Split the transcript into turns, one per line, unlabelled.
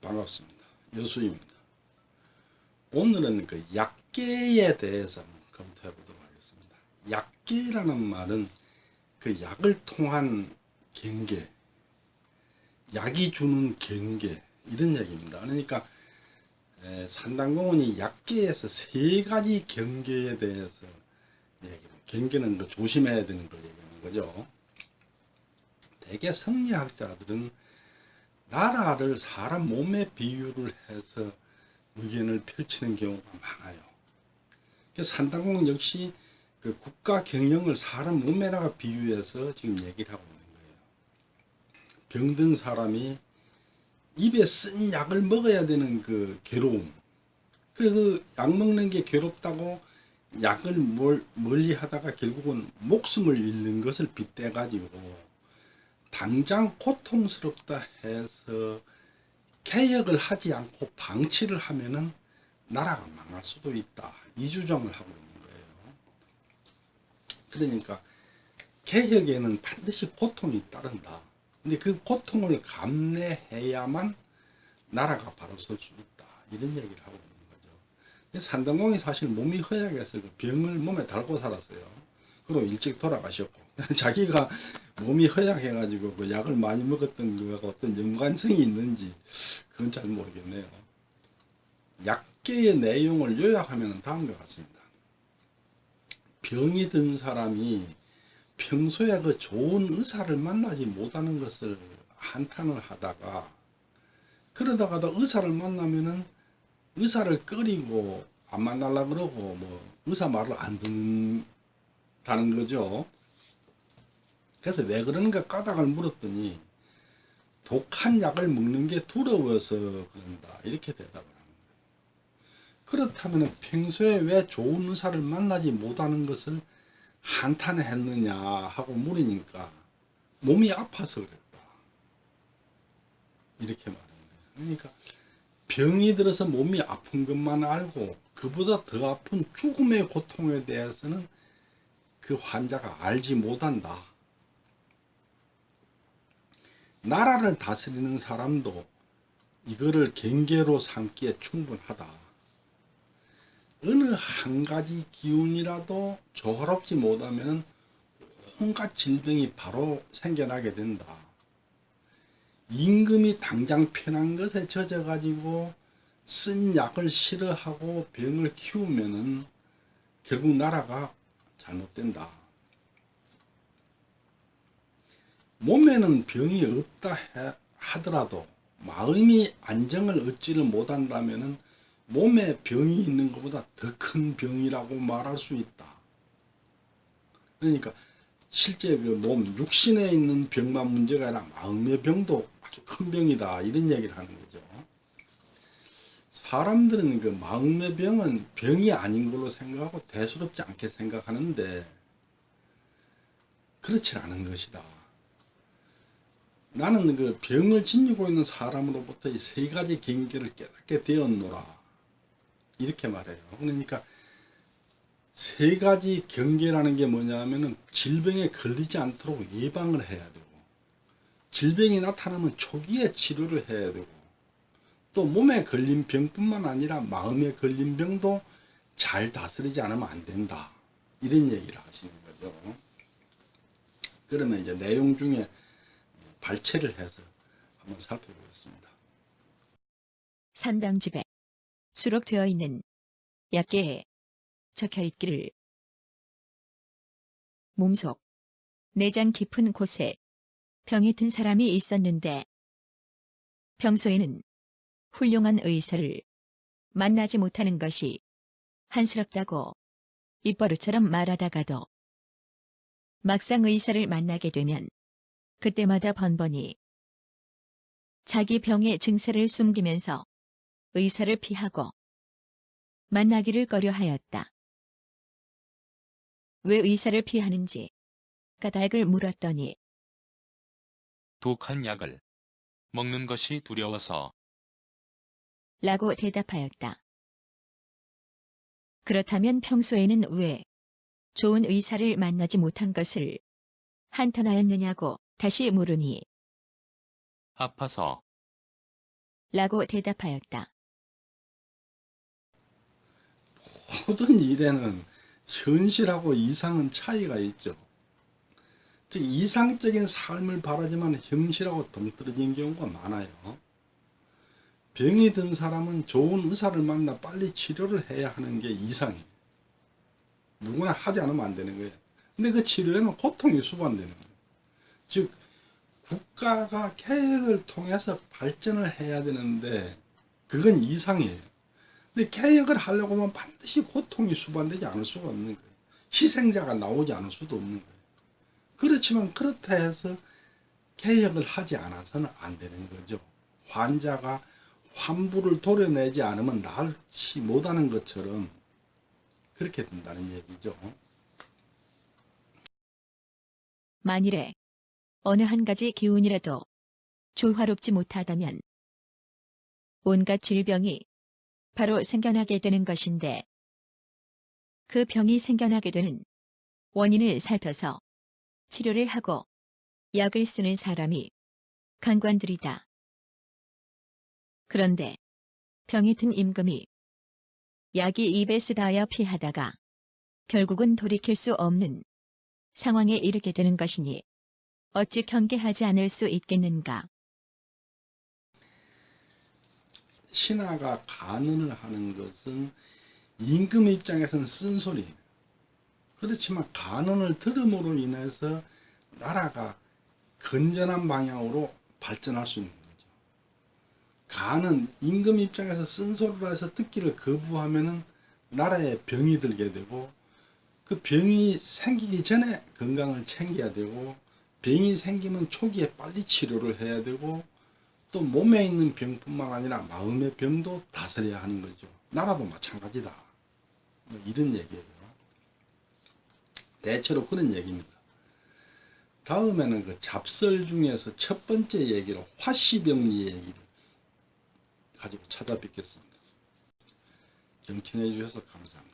반갑습니다. 여수입니다. 오늘은 그 약계에 대해서 검토해 보도록 하겠습니다. 약계라는 말은 그 약을 통한 경계, 약이 주는 경계 이런 얘기입니다. 그러니까 에, 산당공원이 약계에서 세 가지 경계에 대해서 얘기를 경계는 그 조심해야 되는 걸 얘기하는 거죠. 대개 성리학자들은 나라를 사람 몸에 비유를 해서 의견을 펼치는 경우가 많아요. 그래서 산당공 역시 그 국가 경영을 사람 몸에다가 비유해서 지금 얘기를 하고 있는 거예요. 병든 사람이 입에 쓴 약을 먹어야 되는 그 괴로움. 그약 먹는 게 괴롭다고 약을 멀, 멀리 하다가 결국은 목숨을 잃는 것을 빗대 가지고 당장 고통스럽다 해서 개혁을 하지 않고 방치를 하면은 나라가 망할 수도 있다. 이 주장을 하고 있는 거예요. 그러니까 개혁에는 반드시 고통이 따른다. 근데 그 고통을 감내해야만 나라가 바로 설 수 있다. 이런 얘기를 하고 있는 거죠. 산동공이 사실 몸이 허약해서 그 병을 몸에 달고 살았어요. 그리고 일찍 돌아가셨고. 자기가 몸이 허약해가지고 그 약을 많이 먹었던 거가 어떤 연관성이 있는지 그건 잘 모르겠네요. 약계의 내용을 요약하면 다음과 같습니다. 병이 든 사람이 평소에 그 좋은 의사를 만나지 못하는 것을 한탄을 하다가 그러다가도 의사를 만나면은 의사를 꺼리고 안 만나려 그러고 뭐 의사 말을 안 듣는 다는 거죠. 그래서 왜 그러는가 까닭을 물었더니 독한 약을 먹는 게 두려워서 그런다 이렇게 대답을 하는 거예요. 그렇다면 평소에 왜 좋은 의사를 만나지 못하는 것을 한탄했느냐 하고 물으니까 몸이 아파서 그랬다. 이렇게 말하는 거예요. 그러니까 병이 들어서 몸이 아픈 것만 알고 그보다 더 아픈 죽음의 고통에 대해서는 그 환자가 알지 못한다. 나라를 다스리는 사람도 이거를 경계로 삼기에 충분하다. 어느 한 가지 기운이라도 조화롭지 못하면 온갖 질병이 바로 생겨나게 된다. 임금이 당장 편한 것에 젖어가지고 쓴 약을 싫어하고 병을 키우면은 결국 나라가 잘못된다. 몸에는 병이 없다 해- 하더라도 마음이 안정을 얻지를 못한다면은 몸에 병이 있는 것보다 더 큰 병이라고 말할 수 있다. 그러니까 실제 그몸 육신에 있는 병만 문제가 아니라 마음의 병도 아주 큰 병이다 이런 얘기를 하는 거죠. 사람들은 그 마음의 병은 병이 아닌 걸로 생각하고 대수롭지 않게 생각하는데 그렇지 않은 것이다. 나는 그 병을 지니고 있는 사람으로부터 이 세 가지 경계를 깨닫게 되었노라. 이렇게 말해요. 그러니까 세 가지 경계라는 게 뭐냐 하면은 질병에 걸리지 않도록 예방을 해야 되고, 질병이 나타나면 초기에 치료를 해야 되고, 또 몸에 걸린 병뿐만 아니라 마음에 걸린 병도 잘 다스리지 않으면 안 된다. 이런 얘기를 하시는 거죠. 그러면 이제 내용 중에 발췌를 해서 한번 살펴보겠습니다.
산당집에 수록되어 있는 약계에 적혀 있기를 몸속 내장 깊은 곳에 병이 든 사람이 있었는데 평소에는 훌륭한 의사를 만나지 못하는 것이 한스럽다고 입버릇처럼 말하다가도 막상 의사를 만나게 되면 그때마다 번번이 자기 병의 증세를 숨기면서 의사를 피하고 만나기를 꺼려 하였다. 왜 의사를 피하는지 까닭을 물었더니
독한 약을 먹는 것이 두려워서
라고 대답하였다. 그렇다면 평소에는 왜 좋은 의사를 만나지 못한 것을 한탄하였느냐고 다시 물으니
아파서
라고 대답하였다.
모든 일에는 현실하고 이상은 차이가 있죠. 즉 이상적인 삶을 바라지만 현실하고 동떨어진 경우가 많아요. 병이 든 사람은 좋은 의사를 만나 빨리 치료를 해야 하는 게 이상이에요. 누구나 하지 않으면 안 되는 거예요. 근데 그 치료에는 고통이 수반되는 거예요. 즉 국가가 개혁을 통해서 발전을 해야 되는데 그건 이상이에요. 근데 개혁을 하려고 하면 반드시 고통이 수반되지 않을 수가 없는 거예요. 희생자가 나오지 않을 수도 없는 거예요. 그렇지만 그렇다 해서 개혁을 하지 않아서는 안 되는 거죠. 환자가 환부를 도려내지 않으면 낫지 못하는 것처럼 그렇게 된다는 얘기죠.
만일에 어느 한 가지 기운이라도 조화롭지 못하다면 온갖 질병이 바로 생겨나게 되는 것인데 그 병이 생겨나게 되는 원인을 살펴서 치료를 하고 약을 쓰는 사람이 강관들이다. 그런데 병이 든 임금이 약이 입에 쓰다하여 피하다가 결국은 돌이킬 수 없는 상황에 이르게 되는 것이니 어찌 경계하지 않을 수 있겠는가.
신하가 간언을 하는 것은 임금 입장에서는 쓴소리예요. 그렇지만 간언을 들음으로 인해서 나라가 건전한 방향으로 발전할 수 있는 간은 임금 입장에서 쓴소리를 해서 듣기를 거부하면은 나라에 병이 들게 되고 그 병이 생기기 전에 건강을 챙겨야 되고 병이 생기면 초기에 빨리 치료를 해야 되고 또 몸에 있는 병뿐만 아니라 마음의 병도 다스려야 하는 거죠. 나라도 마찬가지다. 뭐 이런 얘기예요. 대체로 그런 얘기입니다. 다음에는 그 잡설 중에서 첫 번째 얘기로 화시병리 얘기를 가지고 찾아뵙겠습니다. 경청해 주셔서 감사합니다.